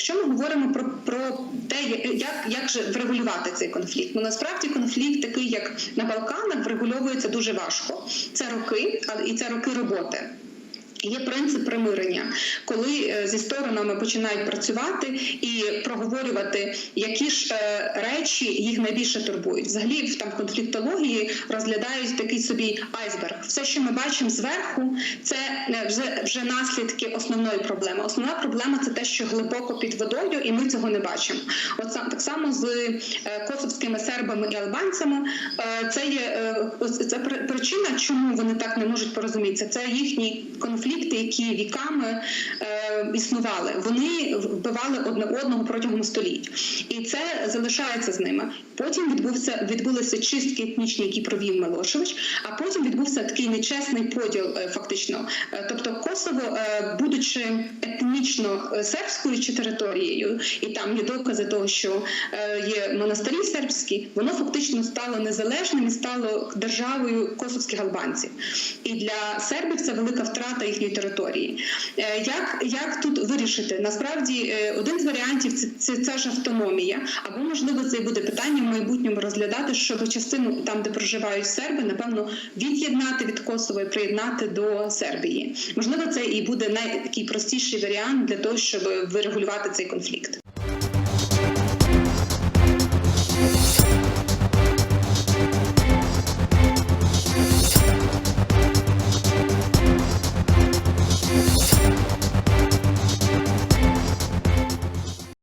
якщо ми говоримо про, про те, як, як же врегулювати цей конфлікт, ну насправді конфлікт такий, як на Балканах, врегульовується дуже важко. Це роки, але і це роки роботи. Є принцип примирення, коли е, зі сторонами починають працювати і проговорювати, які ж е, речі їх найбільше турбують. Взагалі, в там конфліктології розглядають такий собі айсберг. Все, що ми бачимо зверху, це е, вже, вже наслідки основної проблеми. Основна проблема це те, що глибоко під водою, і ми цього не бачимо. От так само з косовськими сербами і албанцями. Це є це причина, чому вони так не можуть порозумітися. Це їхні конфлікти, які віками е, існували. Вони вбивали одне одного протягом століть, і це залишається з ними. Потім відбувся відбулися чистки етнічні, які провів Милошевич. А потім відбувся такий нечесний поділ, е, фактично. Е, Тобто Косово, е, будучи етнічно е, сербською чи територією, і там є докази того, що е, є монастирі сербські, воно фактично стало незалежним і стало державою косовських албанців. І для сербів це велика втрата їхньої території. Е, Як, як тут вирішити? Насправді, е, один з варіантів це, це, це ж автономія, або можливо це буде питання в майбутньому розглядати, щоб частину там, де проживають серби, напевно, від'єднати від Косово і приєднати до Сербії. Можливо, це і буде найтакий простіший варіант для того, щоб вирегулювати цей конфлікт.